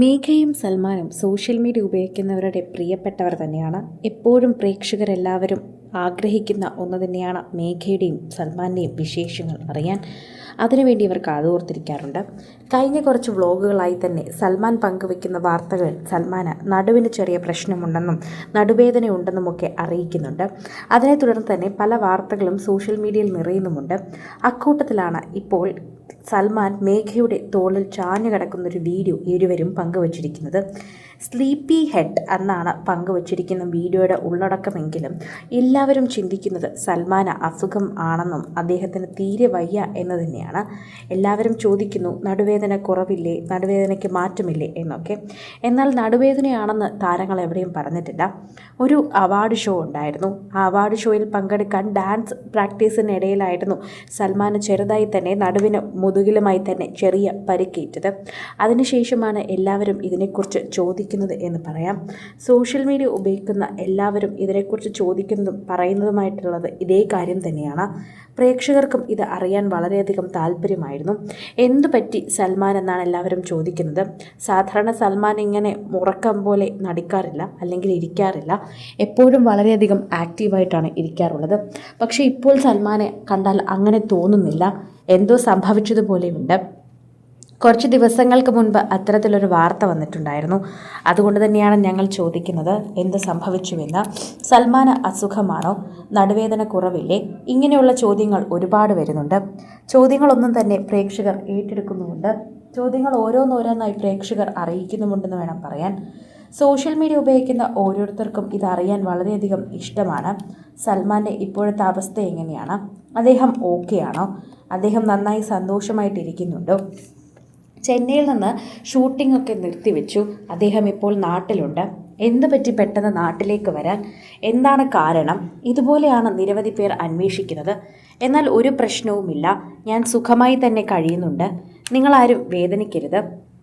മേഘയും സൽമാനും social media ഉപയോഗിക്കുന്നവരുടെ പ്രിയപ്പെട്ടവർ തന്നെയാണ്. എപ്പോഴും പ്രേക്ഷകരെല്ലാവരും ആഗ്രഹിക്കുന്ന ഒന്ന് തന്നെയാണ് മേഘയുടെയും സൽമാന്റെയും വിശേഷങ്ങൾ അറിയാൻ. അതിനുവേണ്ടി ഇവർ കാതോർത്തിരിക്കാറുണ്ട്. കഴിഞ്ഞ കുറച്ച് വ്ളോഗുകളായി തന്നെ സൽമാൻ പങ്കുവെക്കുന്ന വാർത്തകൾ സൽമാന് നടുവിന് ചെറിയ പ്രശ്നമുണ്ടെന്നും നടുവേദന ഉണ്ടെന്നുമൊക്കെ അറിയിക്കുന്നുണ്ട്. അതിനെ തുടർന്ന് തന്നെ പല വാർത്തകളും സോഷ്യൽ മീഡിയയിൽ നിറയുന്നുമുണ്ട്. അക്കൂട്ടത്തിലാണ് ഇപ്പോൾ സൽമാൻ മേഘയുടെ തോളിൽ ചാഞ്ഞു കിടക്കുന്നൊരു വീഡിയോ ഇരുവരും പങ്കുവച്ചിരിക്കുന്നത്. സ്ലീപ്പി ഹെഡ് എന്നാണ് പങ്കുവച്ചിരിക്കുന്ന വീഡിയോയുടെ ഉള്ളടക്കമെങ്കിലും എല്ലാവരും ചിന്തിക്കുന്നത് സൽമാന് അസുഖം ആണെന്നും അദ്ദേഹത്തിന് തീരെ വയ്യ എന്ന് തന്നെയാണ്. എല്ലാവരും ചോദിക്കുന്നു നടുവേദന കുറവില്ലേ? നടുവേദനയ്ക്ക് മാറ്റമില്ലേ? എന്നൊക്കെ. എന്നാൽ നടുവേദനയാണെന്ന് താരങ്ങൾ എവിടെയും പറഞ്ഞിട്ടില്ല. ഒരു അവാർഡ് ഷോ ഉണ്ടായിരുന്നു. ആ അവാർഡ് ഷോയിൽ പങ്കെടുക്കാൻ ഡാൻസ് പ്രാക്ടീസിനിടയിലായിരുന്നു സൽമാന് ചെറുതായി തന്നെ നടുവിന് മുതുകിലുമായി തന്നെ ചെറിയ പരിക്കേറ്റത്. അതിനുശേഷമാണ് എല്ലാവരും ഇതിനെക്കുറിച്ച് ചോദിക്കുന്നത് എന്ന് പറയാം. സോഷ്യൽ മീഡിയ ഉപയോഗിക്കുന്ന എല്ലാവരും ഇതിനെക്കുറിച്ച് ചോദിക്കുന്നതും പറയുന്നതുമായിട്ടുള്ളത് ഇതേ കാര്യം തന്നെയാണ്. പ്രേക്ഷകർക്കും ഇത് അറിയാൻ വളരെയധികം താല്പര്യമായിരുന്നു. എന്തു പറ്റി സൽമാൻ എന്നാണ് എല്ലാവരും ചോദിക്കുന്നത്. സാധാരണ സൽമാൻ ഇങ്ങനെ ഉറക്കം പോലെ നടിക്കാറില്ല അല്ലെങ്കിൽ ഇരിക്കാറില്ല. എപ്പോഴും വളരെയധികം ആക്റ്റീവായിട്ടാണ് ഇരിക്കാറുള്ളത്. പക്ഷേ ഇപ്പോൾ സൽമാനെ കണ്ടാൽ അങ്ങനെ തോന്നുന്നില്ല. എന്തോ സംഭവിച്ചതുപോലെയുണ്ട്. കുറച്ച് ദിവസങ്ങൾക്ക് മുൻപ് അത്തരത്തിലൊരു വാർത്ത വന്നിട്ടുണ്ടായിരുന്നു. അതുകൊണ്ട് തന്നെയാണ് ഞങ്ങൾ ചോദിക്കുന്നത് എന്ത് സംഭവിച്ചുവെന്ന്. സൽമാന് അസുഖമാണോ? നടുവേദന കുറവില്ലേ? ഇങ്ങനെയുള്ള ചോദ്യങ്ങൾ ഒരുപാട് വരുന്നുണ്ട്. ചോദ്യങ്ങളൊന്നും തന്നെ പ്രേക്ഷകർ ഏറ്റെടുക്കുന്നുമുണ്ട്. ചോദ്യങ്ങൾ ഓരോന്നോരോന്നായി പ്രേക്ഷകർ അറിയിക്കുന്നുമുണ്ടെന്ന് വേണം പറയാൻ. സോഷ്യൽ മീഡിയ ഉപയോഗിക്കുന്ന ഓരോരുത്തർക്കും ഇതറിയാൻ വളരെയധികം ഇഷ്ടമാണ്. സൽമാന്റെ ഇപ്പോഴത്തെ അവസ്ഥ എങ്ങനെയാണ്? അദ്ദേഹം ഓക്കെ ആണോ അദ്ദേഹം നന്നായി സന്തോഷമായിട്ടിരിക്കുന്നുണ്ടോ? ചെന്നൈയിൽ നിന്ന് ഷൂട്ടിംഗ് ഒക്കെ നിർത്തിവെച്ചു. അദ്ദേഹം ഇപ്പോൾ നാട്ടിലുണ്ട്. എന്ത് പറ്റി പെട്ടെന്ന് നാട്ടിലേക്ക് വരാൻ? എന്താണ് കാരണം? ഇതുപോലെയാണ് നിരവധി പേർ അന്വേഷിക്കുന്നത്. എന്നാൽ ഒരു പ്രശ്നവുമില്ല. ഞാൻ സുഖമായി തന്നെ കഴിയുന്നുണ്ട്. നിങ്ങളാരും വേദനിക്കരുത്.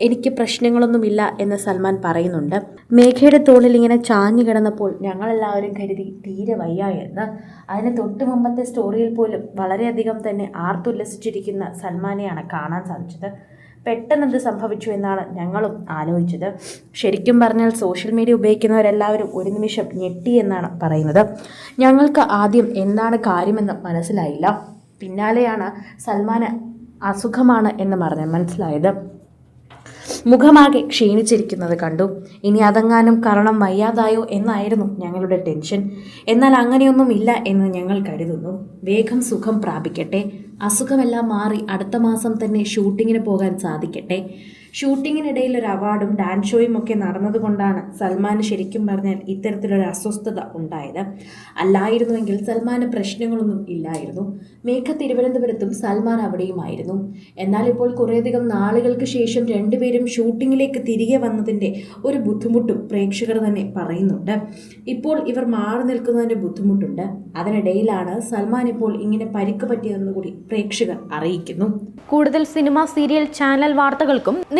എനിക്ക് പ്രശ്നങ്ങളൊന്നുമില്ല എന്ന് സൽമാൻ പറയുന്നുണ്ട്. മേഘയുടെ തോളിൽ ഇങ്ങനെ ചാഞ്ഞു കിടന്നപ്പോൾ ഞങ്ങളെല്ലാവരും കരുതി തീരെ വയ്യ എന്ന് അതിന് തൊട്ട് മുമ്പത്തെ സ്റ്റോറിയിൽ പോലും വളരെയധികം തന്നെ ആർത്തുല്ലസിച്ചിരിക്കുന്ന സൽമാനെയാണ് കാണാൻ സാധിച്ചത്. പെട്ടെന്ന് എന്ത് സംഭവിച്ചു എന്നാണ് ഞങ്ങളും ആലോചിച്ചത്. ശരിക്കും പറഞ്ഞാൽ സോഷ്യൽ മീഡിയ ഉപയോഗിക്കുന്നവരെല്ലാവരും ഒരു നിമിഷം ഞെട്ടി എന്നാണ് പറയുന്നത്. ഞങ്ങൾക്ക് ആദ്യം എന്താണ് കാര്യമെന്ന് മനസ്സിലായില്ല. പിന്നാലെയാണ് സൽമാന് അസുഖമാണ് എന്ന് പറഞ്ഞ് മനസ്സിലായത്. മുഖമാകെ ക്ഷീണിച്ചിരിക്കുന്നത് കണ്ടു. ഇനി അതെങ്ങാനും കാരണം വയ്യാതായോ എന്നായിരുന്നു ഞങ്ങളുടെ ടെൻഷൻ. എന്നാൽ അങ്ങനെയൊന്നും ഇല്ല എന്ന് ഞങ്ങൾ കരുതുന്നു. വേഗം സുഖം പ്രാപിക്കട്ടെ. അസുഖമെല്ലാം മാറി അടുത്ത മാസം തന്നെ ഷൂട്ടിങ്ങിന് പോകാൻ സാധിക്കട്ടെ. ഷൂട്ടിങ്ങിനിടയിൽ ഒരു അവാർഡും ഡാൻസ് ഷോയും ഒക്കെ നടന്നതുകൊണ്ടാണ് സൽമാന് ശരിക്കും പറഞ്ഞാൽ ഇത്തരത്തിലൊരു അസ്വസ്ഥത ഉണ്ടായത്. അല്ലായിരുന്നുവെങ്കിൽ സൽമാന് പ്രശ്നങ്ങളൊന്നും ഇല്ലായിരുന്നു. മേഘ തിരുവനന്തപുരത്തും സൽമാൻ അവിടെയുമായിരുന്നു. എന്നാൽ ഇപ്പോൾ കുറേയധികം നാളുകൾക്ക് ശേഷം രണ്ടുപേരും ഷൂട്ടിങ്ങിലേക്ക് തിരികെ വന്നതിന്റെ ഒരു ബുദ്ധിമുട്ടും പ്രേക്ഷകർ തന്നെ പറയുന്നുണ്ട്. ഇപ്പോൾ ഇവർ മാറി നിൽക്കുന്നതിന്റെ ബുദ്ധിമുട്ടുണ്ട്. അതിനിടയിലാണ് സൽമാൻ ഇപ്പോൾ ഇങ്ങനെ പരിക്ക് പറ്റിയതെന്ന് കൂടി പ്രേക്ഷകർ അറിയിക്കുന്നു. കൂടുതൽ സിനിമ സീരിയൽ ചാനൽ വാർത്തകൾക്കും